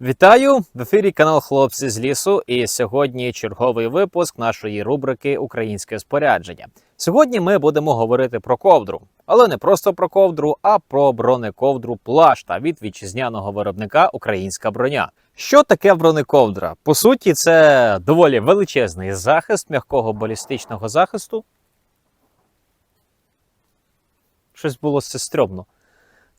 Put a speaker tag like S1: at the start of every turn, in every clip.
S1: Вітаю в ефірі канал Хлопці з лісу. І сьогодні черговий випуск нашої рубрики Українське спорядження. Сьогодні ми будемо говорити про ковдру, але не просто про ковдру, а про бронековдру плашта від вітчизняного виробника Українська броня. Що таке бронековдра? По суті, це доволі величезний захист м'якого балістичного захисту. Щось було це стрьомно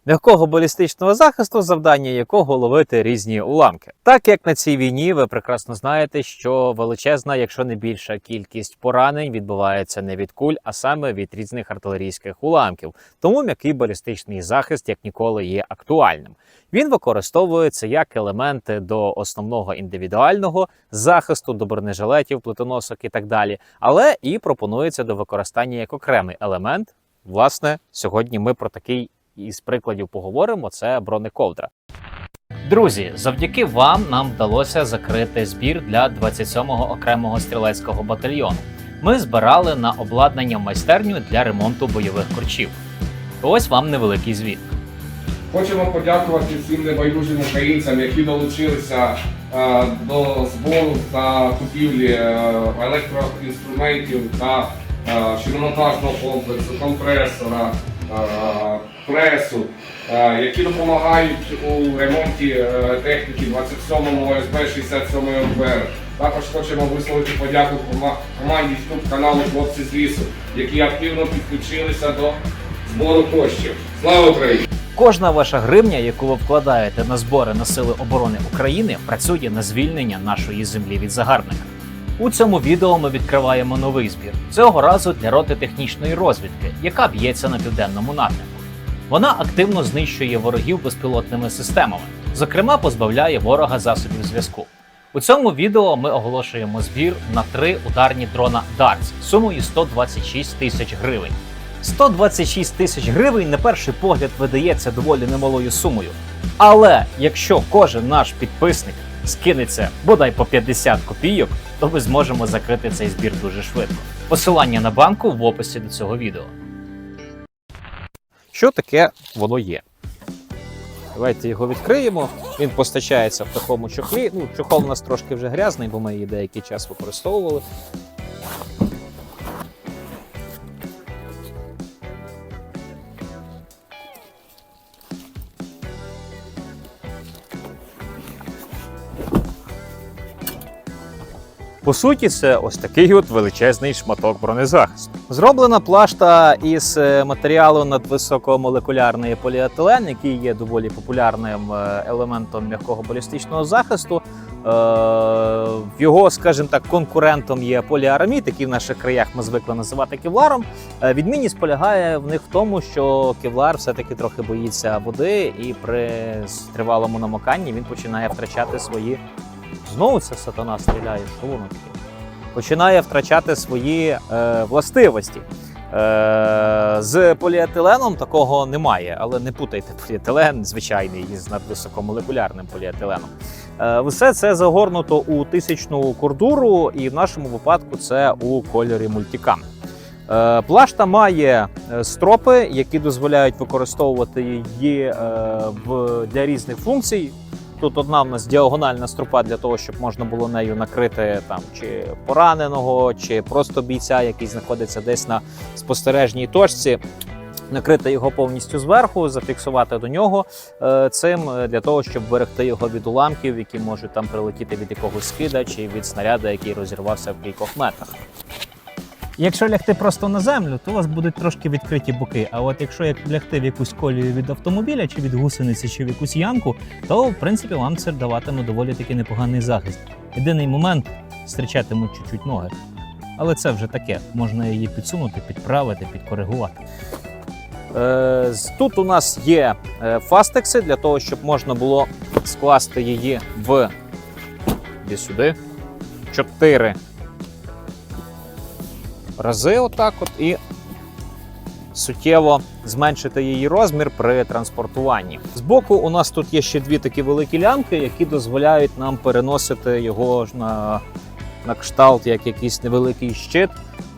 S1: м'якого балістичного захисту, завдання якого ловити різні уламки. Так як на цій війні ви прекрасно знаєте, що величезна, якщо не більша кількість поранень відбувається не від куль, а саме від різних артилерійських уламків. Тому м'який балістичний захист як ніколи є актуальним. Він використовується як елементи до основного індивідуального захисту, до бронежилетів, плитоносок і так далі, але і пропонується до використання як окремий елемент. Власне, сьогодні ми про такий із прикладів поговоримо. Це бронековдра. Друзі, завдяки вам нам вдалося закрити збір для 27-го окремого стрілецького батальйону. Ми збирали на обладнання майстерню для ремонту бойових корчів. Ось вам невеликий звіт.
S2: Хочемо подякувати всім небайдужим українцям, які долучилися е, до збору та купівлі е, електроінструментів та шиномонтажного комплексу, компресора, е, пресу, е, які допомагають у ремонті е, техніки 27-му ОСБ 67 МВР. Також хочемо висловити подяку кома- команді YouTube каналу Хлопці з лісу, які активно підключилися до збору коштів. Слава Україні!
S1: Кожна ваша гривня, яку ви вкладаєте на збори на сили оборони України, працює на звільнення нашої землі від загарбника. У цьому відео ми відкриваємо новий збір цього разу для роти технічної розвідки, яка б'ється на південному напрямку. Вона активно знищує ворогів безпілотними системами, зокрема, позбавляє ворога засобів зв'язку. У цьому відео ми оголошуємо збір на три ударні дрона DARTS сумою 126 тисяч гривень. 126 тисяч гривень на перший погляд видається доволі немалою сумою. Але якщо кожен наш підписник скинеться бодай по 50 копійок, то ми зможемо закрити цей збір дуже швидко. Посилання на банку в описі до цього відео. Що таке воно є? Давайте його відкриємо. Він постачається в такому чохлі. Ну, чохол у нас трошки вже грязний, бо ми її деякий час використовували. По суті, це ось такий от величезний шматок бронезахисту. Зроблена плашта із е, матеріалу надвисокомолекулярний поліетилен, який є доволі популярним е, елементом м'якого балістичного захисту. Е, Його, скажімо так, конкурентом є поліарамід, який в наших краях ми звикли називати кевларом. Відмінність полягає в них в тому, що кевлар все-таки трохи боїться води, і при тривалому намоканні він починає втрачати свої Знову ця сатана стріляє, що воно таке? Починає втрачати свої е, властивості. Е, з поліетиленом такого немає, але не путайте поліетилен звичайний із надвисокомолекулярним поліетиленом. Е, все це загорнуто у тисячну кордуру, і в нашому випадку це у кольорі мультикам. Е, Плашта має е, стропи, які дозволяють використовувати її е, в, для різних функцій. Тут одна в нас діагональна стропа для того, щоб можна було нею накрити там чи пораненого, чи просто бійця, який знаходиться десь на спостережній точці. Накрити його повністю зверху, зафіксувати до нього е, цим е, для того, щоб берегти його від уламків, які можуть там прилетіти від якогось скида чи від снаряду, який розірвався в кількох метрах.
S3: Якщо лягти просто на землю, то у вас будуть трошки відкриті боки. А от якщо як лягти в якусь колію від автомобіля, чи від гусениці, чи в якусь ямку, то в принципі вам це даватиме доволі таки непоганий захист. Єдиний момент зустрічатимуть чуть-чуть ноги. Але це вже таке, можна її підсунути, підправити, підкоригувати.
S1: Е, Тут у нас є е, фастекси для того, щоб можна було скласти її в сюди. Чотири рази, отак от, і суттєво зменшити її розмір при транспортуванні. Збоку у нас тут є ще дві такі великі лямки, які дозволяють нам переносити його на, на кшталт як якийсь невеликий щит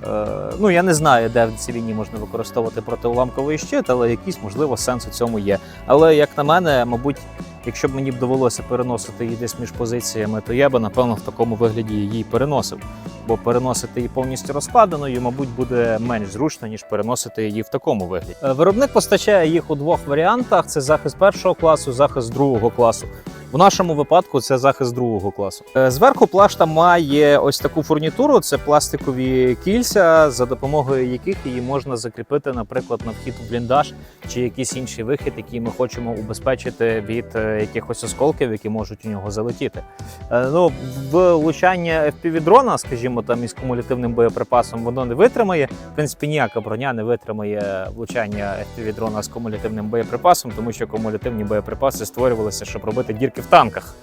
S1: Е, ну я не знаю, де в цій війні можна використовувати протиуламковий щит, але якийсь можливо сенс у цьому є. Але як на мене, мабуть, якщо б мені б довелося переносити її десь між позиціями, то я би напевно в такому вигляді її переносив. Бо переносити її повністю розкладеною, мабуть, буде менш зручно, ніж переносити її в такому вигляді. Е, Виробник постачає їх у двох варіантах: це захист першого класу, захист другого класу. У нашому випадку це захист другого класу. Е, Зверху плашта має ось таку фурнітуру: це пластикові кільця, за допомогою яких її можна закріпити, наприклад, на вхід у бліндаж чи якийсь інший вихід, який ми хочемо убезпечити від е, якихось осколків, які можуть у нього залетіти. Е, Ну, влучання FPV дрона, скажімо, там із кумулятивним боєприпасом, воно не витримає. В принципі, ніяка броня не витримає влучання FPV дрона з кумулятивним боєприпасом, тому що кумулятивні боєприпаси створювалися, щоб робити дірки в танках.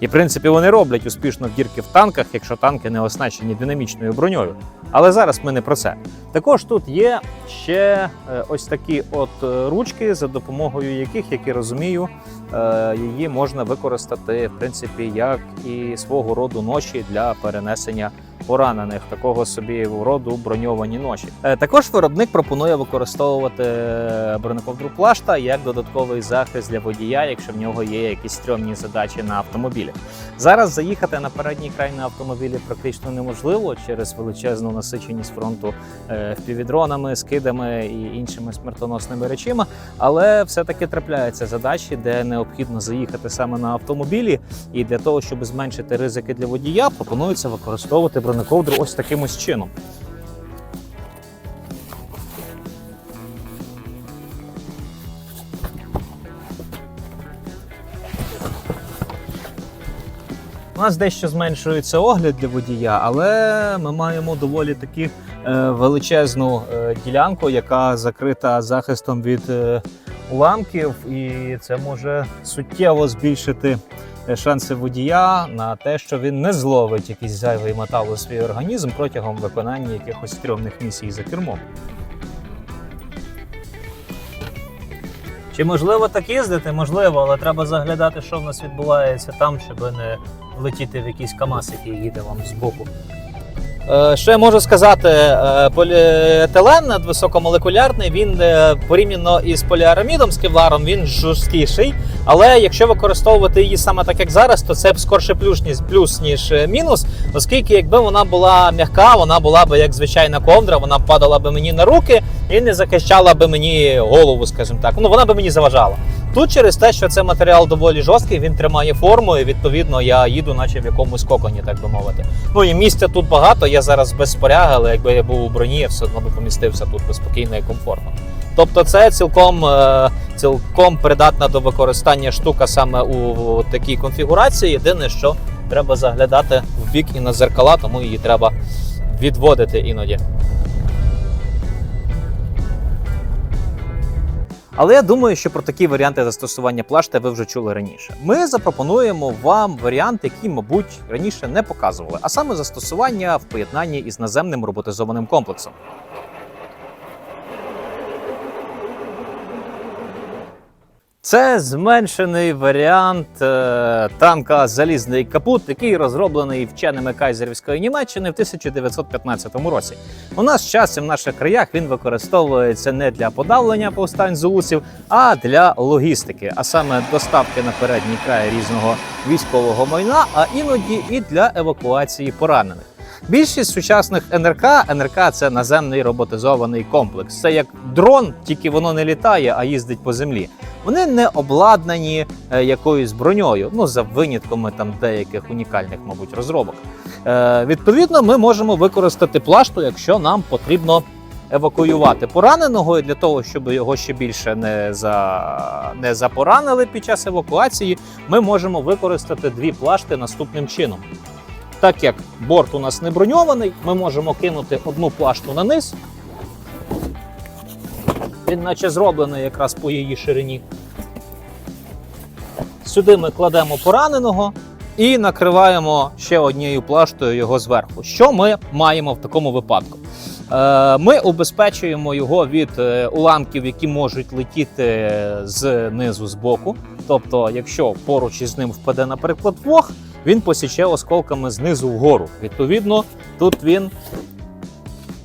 S1: І в принципі вони роблять успішно дірки в танках, якщо танки не оснащені динамічною броньою. Але зараз ми не про це. Також тут є ще е, ось такі от е, ручки, за допомогою яких, як я розумію, е, її можна використати в принципі як і свого роду ночі для перенесення поранених, такого собі роду броньовані ночі. Е, Також виробник пропонує використовувати бронековдру плашта як додатковий захист для водія, якщо в нього є якісь стрьомні задачі на автомобілі. Зараз заїхати на передній край на автомобілі практично неможливо через величезну насиченість фронту е, впівдронами, скидами і іншими смертоносними речима. Але все-таки трапляються задачі, де необхідно заїхати саме на автомобілі, і для того, щоб зменшити ризики для водія, пропонується використовувати бронековдру ось таким ось чином. Нас дещо зменшується огляд для водія, але ми маємо доволі таки е, величезну е, ділянку, яка закрита захистом від е, уламків, і це може суттєво збільшити шанси водія на те, що він не зловить якийсь зайвий метал у свій організм протягом виконання якихось стрьомних місій за кермом. Чи можливо так їздити? Можливо, але треба заглядати, що в нас відбувається там, щоб не влетіти в якийсь КАМАЗ, який їде вам збоку. Е, Що я можу сказати, Е, поліетилен надвисокомолекулярний, він е, порівняно із поліарамідом з кевларом, він жорсткіший. Але якщо використовувати її саме так, як зараз, то це б скорше плюс, ніж, е, мінус, оскільки якби вона була м'яка, вона була б як звичайна ковдра, вона падала б мені на руки і не захищала б мені голову, скажімо так. Ну вона б мені заважала. Тут через те, що це матеріал доволі жорсткий, він тримає форму, і відповідно я їду, наче в якомусь коконі, так би мовити. Ну і місця тут багато. Я зараз без споряги, але якби я був у броні, я все одно би помістився тут би спокійно і комфортно. Тобто, це цілком, е, цілком придатна до використання штука саме у такій конфігурації. Єдине, що треба заглядати в бік і на зеркала, тому її треба відводити іноді. Але я думаю, що про такі варіанти застосування плашти ви вже чули раніше. Ми запропонуємо вам варіант, який, мабуть, раніше не показували, а саме застосування в поєднанні із наземним роботизованим комплексом. Це зменшений варіант е, танка Залізний капут, який розроблений вченими кайзерівської Німеччини в 1915 році. У нас часом в наших краях він використовується не для подавлення повстань зулусів, а для логістики, а саме доставки на передній край різного військового майна, а іноді і для евакуації поранених. Більшість сучасних НРК НРК це наземний роботизований комплекс. Це як дрон, тільки воно не літає, а їздить по землі. Вони не обладнані е, якоюсь броньою, ну за винятками там деяких унікальних, мабуть, розробок. Е, відповідно, ми можемо використати плашту, якщо нам потрібно евакуювати пораненого, і для того, щоб його ще більше не, за... не запоранили під час евакуації, ми можемо використати дві плашти наступним чином. Так як борт у нас не броньований, ми можемо кинути одну плашту на низ. Він наче зроблений якраз по її ширині. Сюди ми кладемо пораненого і накриваємо ще однією плаштою його зверху. Що ми маємо в такому випадку? Е, Ми убезпечуємо його від е, уламків, які можуть летіти з низу з боку. Тобто, якщо поруч із ним впаде, наприклад, вог, він посіче осколками знизу вгору. Відповідно, тут він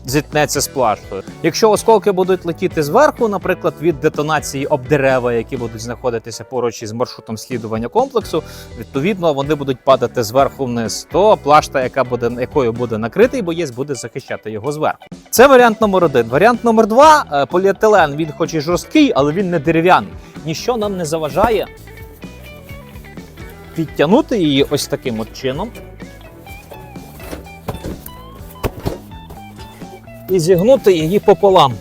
S1: зіткнеться з плаштою. Якщо осколки будуть летіти зверху, наприклад, від детонації об дерева, які будуть знаходитися поруч із маршрутом слідування комплексу, відповідно вони будуть падати зверху вниз, то плашта, яка буде якою буде накритий боєць, буде захищати його зверху. Це варіант номер один. Варіант номер два е, поліетилен. Він хоч і жорсткий, але він не дерев'яний. Ніщо нам не заважає підтягнути її ось таким от чином. І зігнути її пополам.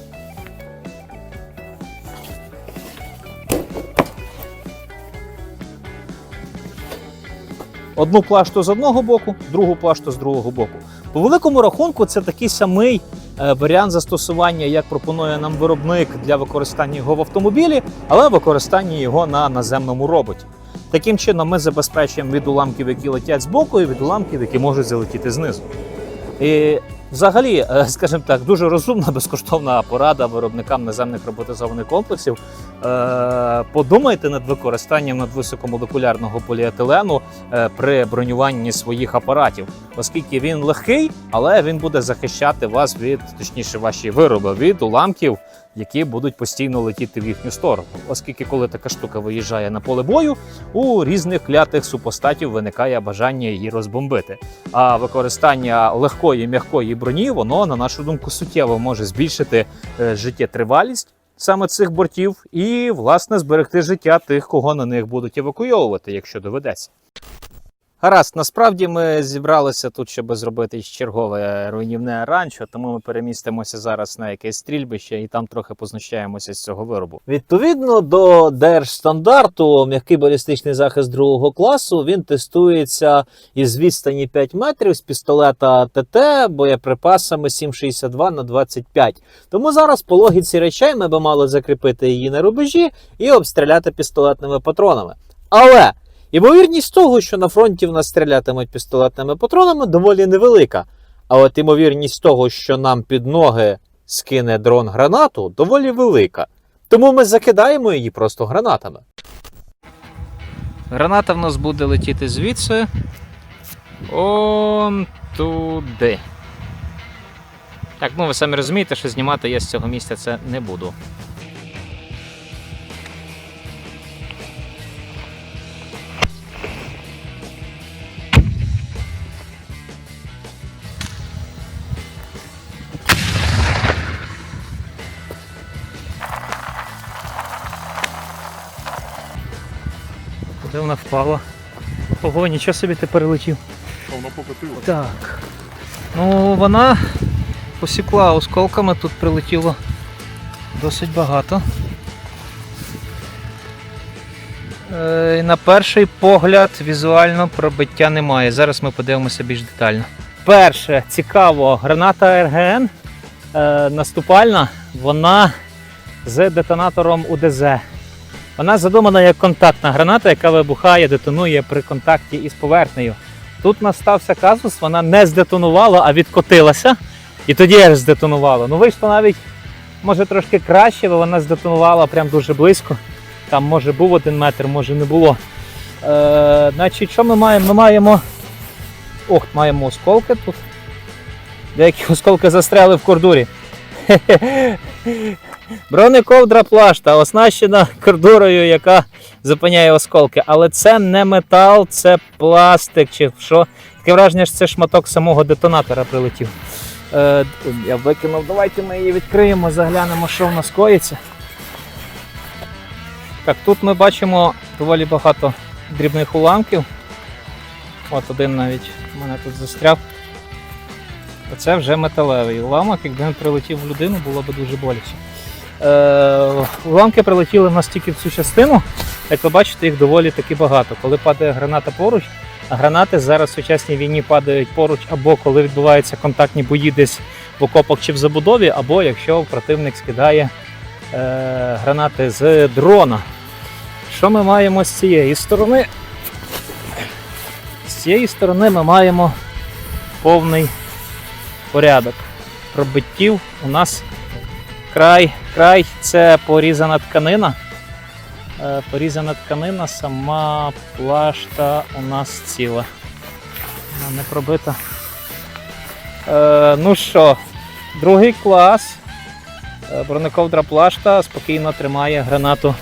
S1: Одну плашту з одного боку, другу плашту з другого боку. По великому рахунку, це такий самий е, варіант застосування, як пропонує нам виробник для використання його в автомобілі, але використання його на наземному роботі. Таким чином, ми забезпечуємо від уламків, які летять з боку, і від уламків, які можуть залетіти знизу. І взагалі, е, скажімо так, дуже розумна безкоштовна порада виробникам наземних роботизованих комплексів. Е, Подумайте над використанням надвисокомолекулярного поліетилену е, при бронюванні своїх апаратів, оскільки він легкий, але він буде захищати вас від, точніше, ваші вироби від уламків, які будуть постійно летіти в їхню сторону. Оскільки, коли така штука виїжджає на поле бою, у різних клятих супостатів виникає бажання її розбомбити. А використання легкої м'якої броні, воно, на нашу думку, суттєво може збільшити е, життєтривалість саме цих бортів і, власне, зберегти життя тих, кого на них будуть евакуйовувати, якщо доведеться. Гаразд, насправді ми зібралися тут, щоб зробити чергове руйнівне ранчо, тому ми перемістимося зараз на якесь стрільбище і там трохи познущаємося з цього виробу. Відповідно до держстандарту, м'який балістичний захист другого класу він тестується із відстані 5 метрів з пістолета ТТ боєприпасами 7,62 на 25. Тому зараз по логіці речей ми би мали закріпити її на рубежі і обстріляти пістолетними патронами. Але Імовірність того, що на фронті в нас стрілятимуть пістолетними патронами, доволі невелика. А от імовірність того, що нам під ноги скине дрон гранату, доволі велика. Тому ми закидаємо її просто гранатами. Граната в нас буде летіти звідси. Он туди. Так, ну ви самі розумієте, що знімати я з цього місця це не буду. Вона впала? Ого, нічого собі ти перелетів.
S4: Воно покотило.
S1: Так. Ну, вона посікла осколками, тут прилетіло досить багато. Е, на перший погляд візуально пробиття немає. Зараз ми подивимося більш детально. Перше, цікаво, граната РГН е, наступальна, вона з детонатором УДЗ. Вона задумана як контактна граната, яка вибухає, детонує при контакті із поверхнею. Тут настався казус, вона не здетонувала, а відкотилася. І тоді аж здетонувала. Ну вийшло навіть може трошки краще, бо вона здетонувала прям дуже близько. Там може був один метр, може не було. Е, значить, що ми маємо? Ми маємо. Ох, маємо осколки тут. Деякі осколки застряли в кордурі. Бронековдра плашта, оснащена кордурою, яка зупиняє осколки. Але це не метал, це пластик чи що. Таке враження, що це шматок самого детонатора прилетів. Е, я викинув, давайте ми її відкриємо, заглянемо, що в нас коїться. Так, тут ми бачимо доволі багато дрібних уламків. От один навіть у мене тут застряв. Оце вже металевий уламок, якби він прилетів в людину, було б дуже боляче. Е, уламки прилетіли в нас тільки в цю частину. Як ви бачите, їх доволі таки багато. Коли падає граната поруч, а гранати зараз в сучасній війні падають поруч, або коли відбуваються контактні бої десь в окопах чи в забудові, або якщо противник скидає е, гранати з дрона. Що ми маємо з цієї сторони? З цієї сторони ми маємо повний порядок. Пробиттів у нас край, край це порізана тканина. Е, Порізана тканина, сама плашта у нас ціла. Вона не пробита. Е, ну що, Другий клас. Е, Бронековдра плашта спокійно тримає гранату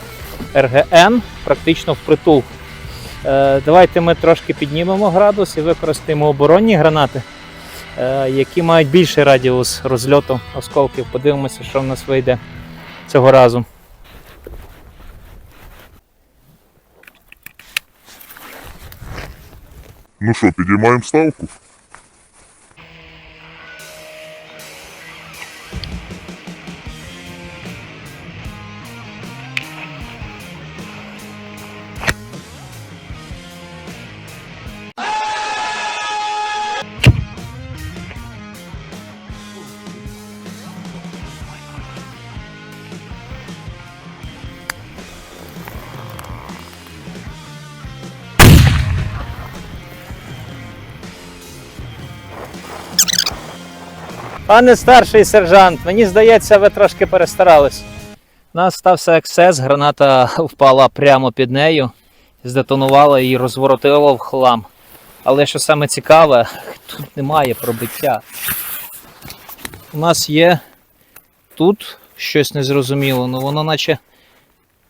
S1: РГН практично впритул. Е, Давайте ми трошки піднімемо градус і використаємо оборонні гранати, які мають більший радіус розльоту осколків. Подивимося, що в нас вийде цього разу.
S4: Ну що, підіймаємо ставку?
S1: Пане старший сержант, мені здається, ви трошки перестарались. У нас стався ексцес, граната впала прямо під нею, здетонувала і розворотила в хлам. Але що саме цікаве, тут немає пробиття. У нас є тут щось незрозуміло, ну воно наче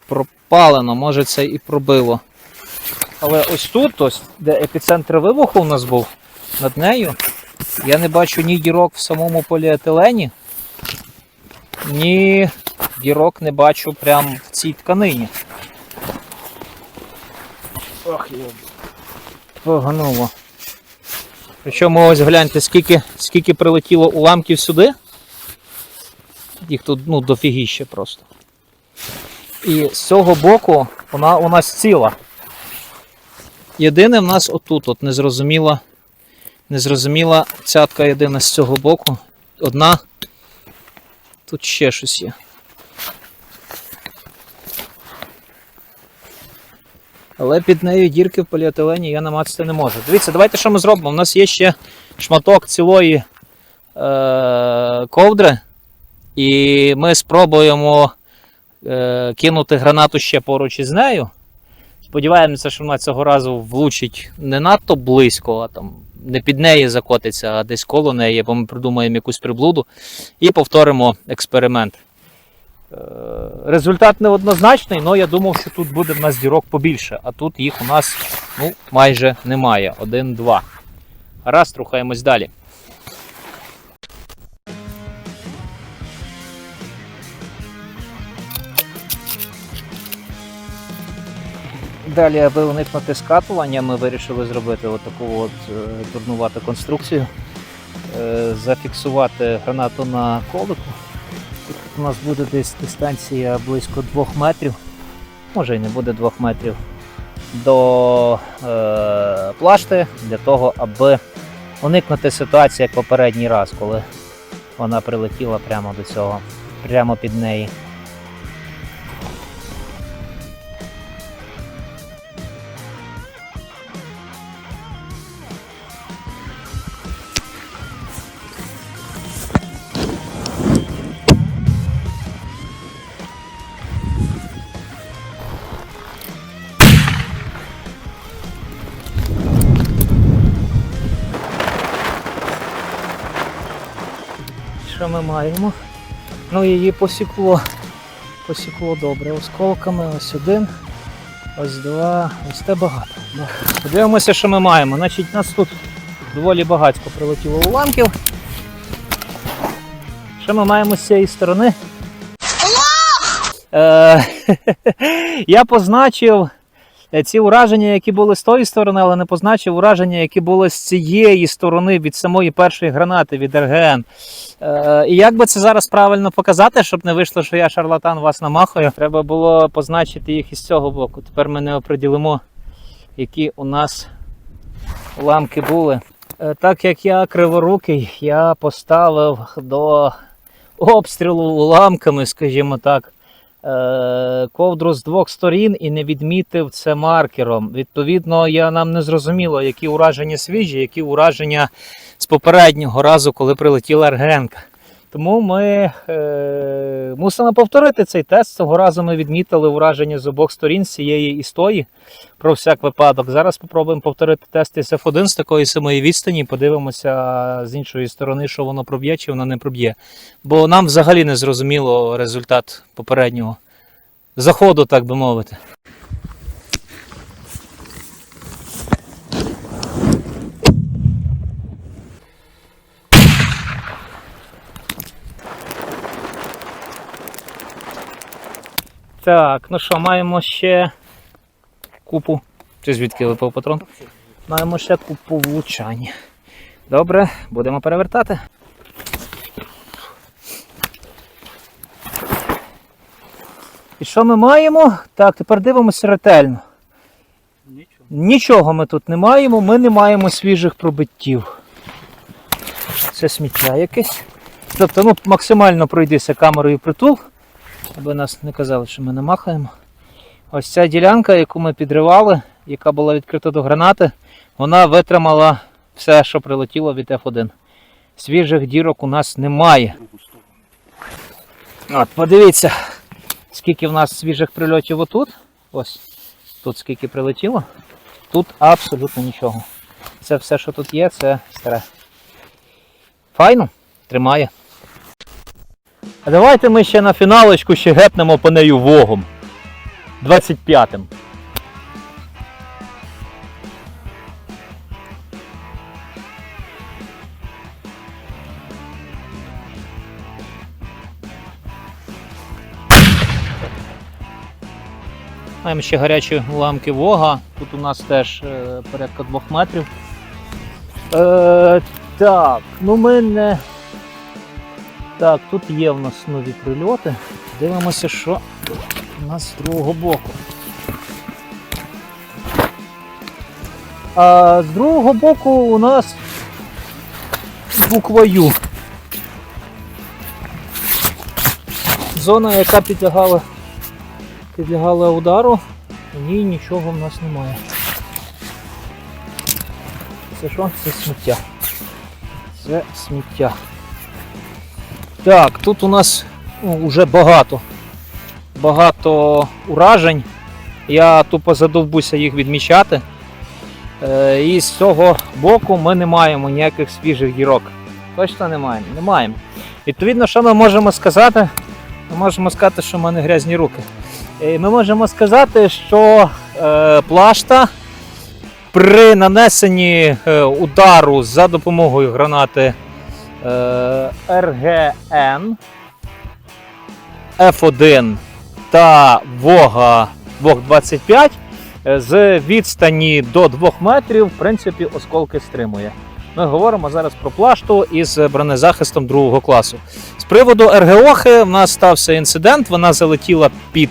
S1: пропалено, може це і пробило. Але ось тут, ось, де епіцентр вибуху у нас був, над нею, я не бачу ні дірок в самому поліетилені, ні дірок не бачу прямо в цій тканині. Ох, йо. Погнуло. Причому ось гляньте, скільки, скільки прилетіло уламків сюди. Їх тут ну, дофігіще просто. І з цього боку вона у нас ціла. Єдине в нас отут, от незрозуміла, незрозуміла цятка єдина з цього боку. Одна. Тут ще щось є. Але під нею дірки в поліетилені я намацати не можу. Дивіться, давайте що ми зробимо. У нас є ще шматок цілої е- ковдри, і ми спробуємо е- кинути гранату ще поруч із нею. Сподіваємося, що вона цього разу влучить не надто близько, а там не під неї закотиться, а десь коло неї, бо ми придумаємо якусь приблуду і повторимо експеримент. Е, Результат неоднозначний, але я думав, що тут буде в нас дірок побільше, а тут їх у нас ну, майже немає. Один-два. Раз, рухаємось далі. Далі, аби уникнути скатування, ми вирішили зробити отаку от е, дурнувату конструкцію. Е, зафіксувати гранату на колику. Тут у нас буде десь дистанція близько 2 метрів, може і не буде 2 метрів до е, плашти для того, аби уникнути ситуації, як попередній раз, коли вона прилетіла прямо до цього, прямо під неї. Ну, її посікло. Посікло добре. Осколками ось один, ось два, ось те багато. Подивимося, що ми маємо. Значить, нас тут доволі багатько прилетіло уламків. Що ми маємо з цієї сторони? Е, Я позначив ці ураження, які були з тої сторони, але не позначив ураження, які були з цієї сторони від самої першої гранати від РГН. Е, і як би це зараз правильно показати, щоб не вийшло, що я шарлатан вас намахаю, треба було позначити їх із цього боку. Тепер ми не оприділимо, які у нас уламки були. Е, Так як я криворукий, я поставив до обстрілу уламками, скажімо так, е, ковдру з двох сторін і не відмітив це маркером. Відповідно, я нам не зрозуміло, які ураження свіжі, які ураження з попереднього разу, коли прилетіла РГНка. Тому ми е, мусимо повторити цей тест. Цього разу ми відмітили ураження з обох сторін цієї історії про всяк випадок. Зараз спробуємо повторити тест із F1 з такої самої відстані. Подивимося з іншої сторони, що воно проб'є чи воно не проб'є. Бо нам взагалі не зрозуміло результат попереднього заходу, так би мовити. Так, ну що, маємо ще купу. Чи звідки випав патрон? Маємо ще купу влучань. Добре, будемо перевертати. І що ми маємо? Так, тепер дивимося ретельно.
S5: Нічого.
S1: Нічого ми тут не маємо, ми не маємо свіжих пробиттів. Це сміття якесь. Тобто, ну, максимально пройдися камерою притул, аби нас не казали, що ми не махаємо. Ось ця ділянка, яку ми підривали, яка була відкрита до гранати, вона витримала все, що прилетіло від F1. Свіжих дірок у нас немає. От, подивіться, скільки в нас свіжих прильотів отут. Ось тут скільки прилетіло. Тут абсолютно нічого. Це все, що тут є, це старе. Файно, тримає. Давайте ми ще на фіналочку ще гепнемо по нею вогом. 25-м. Маємо ще гарячі уламки вога. Тут у нас теж е, порядка двох метрів. Е, так, ну ми не. Так, тут є в нас нові прильоти. Дивимося, що у нас з другого боку. А з другого боку у нас буква Ю. Зона, яка підлягала, підлягала удару, у ній нічого в нас немає. Це що? Це сміття. Це сміття. Так, тут у нас ну, вже багато. Багато уражень. Я тупо задовбуся їх відмічати. Е, і з цього боку ми не маємо ніяких свіжих дірок. Точно не маємо. Не маємо. Відповідно, що ми можемо сказати? Ми можемо сказати, що в мене грязні руки. Е, Ми можемо сказати, що е, плашта при нанесенні удару за допомогою гранати РГН F1 та Вога Вог 25 е, з відстані до 2 метрів, в принципі, осколки стримує. Ми говоримо зараз про плашту із бронезахистом другого класу. З приводу РГОхи в нас стався інцидент, вона залетіла під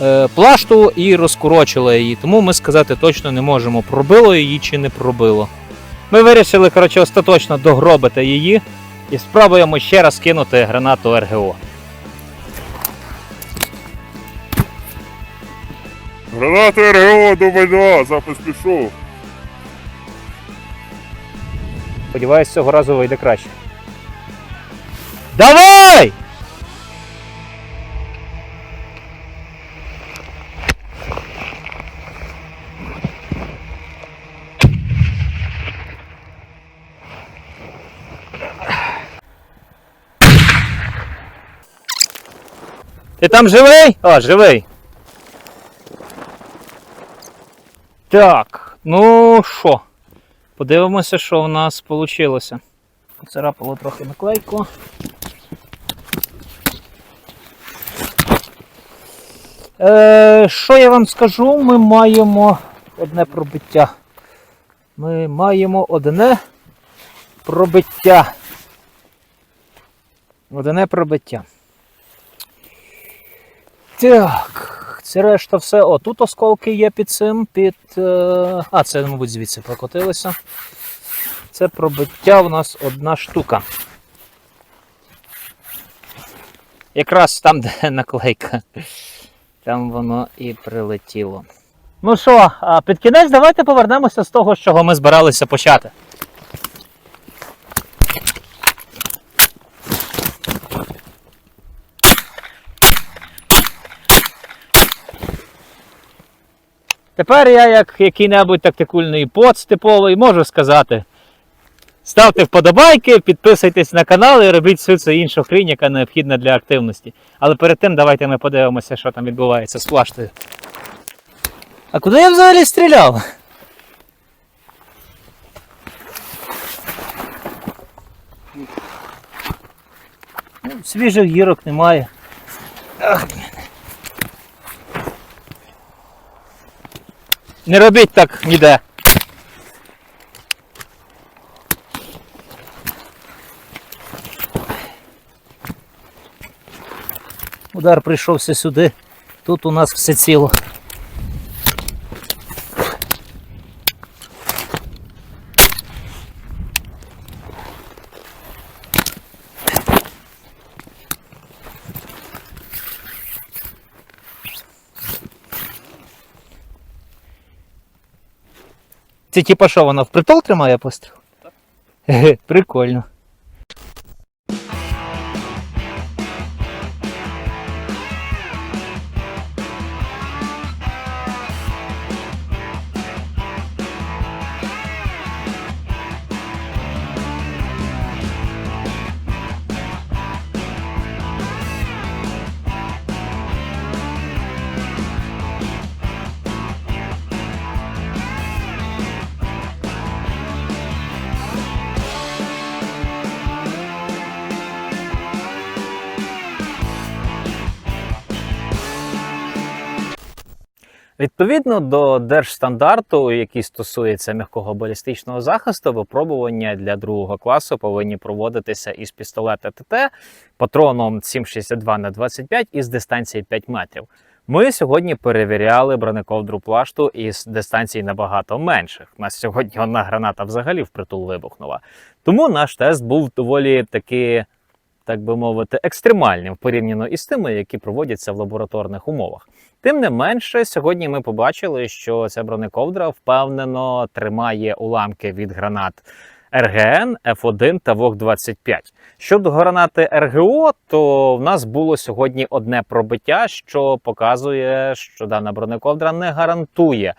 S1: е, плашту і розкурочила її. Тому ми сказати точно не можемо, пробило її чи не пробило. Ми вирішили, коротше, остаточно догробити її і спробуємо ще раз кинути гранату РГО.
S4: Гранати РГО дубль 2, запис пішов.
S1: Сподіваюсь, цього разу вийде краще. Давай! Ти там живий? А, живий. Так, ну що? Подивимося, що в нас вийшло. Поцарапало трохи наклейку. Е, що я вам скажу? Ми маємо одне пробиття. Ми маємо одне пробиття. Одне пробиття. Так, це решта все. О, тут осколки є під цим, під. Е... А, це, мабуть, звідси прокотилося. Це пробиття у нас одна штука. Якраз там, де наклейка. Там воно і прилетіло. Ну що, під кінець давайте повернемося з того, з чого ми збиралися почати. Тепер я, як який-небудь тактикульний поц типовий, можу сказати. Ставте вподобайки, підписуйтесь на канал і робіть всю цю іншу хрінь, яка необхідна для активності. Але перед тим давайте ми подивимося, що там відбувається з плаштою. А куди я взагалі стріляв? Ну, свіжих гірок немає. Ах. Не робіть так ніде. Удар прийшовся сюди. Тут у нас все ціло. Це типа що, вона впритул тримає постріл? Так. Прикольно. Відповідно до держстандарту, який стосується м'якого балістичного захисту, випробування для другого класу повинні проводитися із пістолета ТТ патроном 7,62 на 25 із дистанції 5 метрів. Ми сьогодні перевіряли бронековдру плашту із дистанції набагато менших. У нас сьогодні одна граната взагалі впритул вибухнула. Тому наш тест був доволі таки, так би мовити, екстремальним порівняно із тими, які проводяться в лабораторних умовах. Тим не менше, сьогодні ми побачили, що ця бронековдра впевнено тримає уламки від гранат РГН, F1 та ВОГ-25. Щодо гранати РГО, то в нас було сьогодні одне пробиття, що показує, що дана бронековдра не гарантує,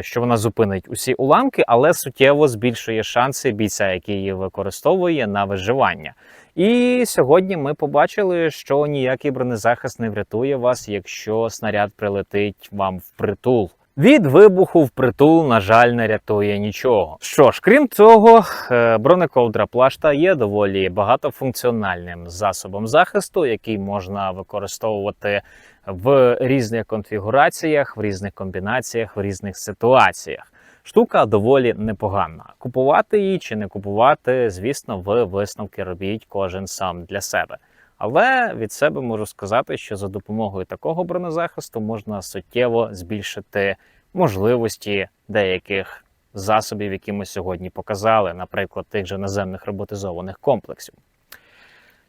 S1: що вона зупинить усі уламки, але суттєво збільшує шанси бійця, який її використовує на виживання. І сьогодні ми побачили, що ніякий бронезахист не врятує вас, якщо снаряд прилетить вам в притул. Від вибуху в притул, на жаль, не рятує нічого. Що ж, крім цього, е, бронековдра плашта є доволі багатофункціональним засобом захисту, який можна використовувати в різних конфігураціях, в різних комбінаціях, в різних ситуаціях. Штука доволі непогана. Купувати її чи не купувати, звісно, ви висновки робіть кожен сам для себе. Але від себе можу сказати, що за допомогою такого бронезахисту можна суттєво збільшити можливості деяких засобів, які ми сьогодні показали, наприклад, тих же наземних роботизованих комплексів.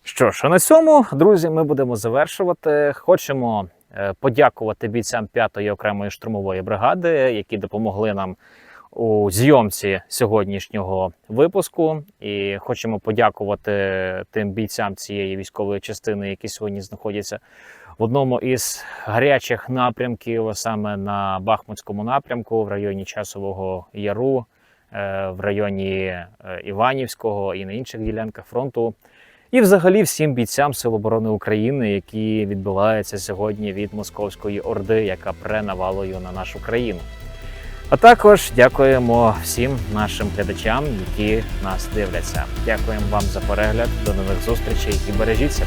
S1: Що ж, а на цьому, друзі, ми будемо завершувати. Хочемо е, подякувати бійцям 5-ї окремої штурмової бригади, які допомогли нам у зйомці сьогоднішнього випуску. І хочемо подякувати тим бійцям цієї військової частини, які сьогодні знаходяться в одному із гарячих напрямків, саме на Бахмутському напрямку, в районі Часового Яру, е, в районі е, Іванівського і на інших ділянках фронту. І, взагалі, всім бійцям Сил оборони України, які відбиваються сьогодні від московської орди, яка пре навалою на нашу країну. А також дякуємо всім нашим глядачам, які нас дивляться. Дякуємо вам за перегляд. До нових зустрічей і бережіться.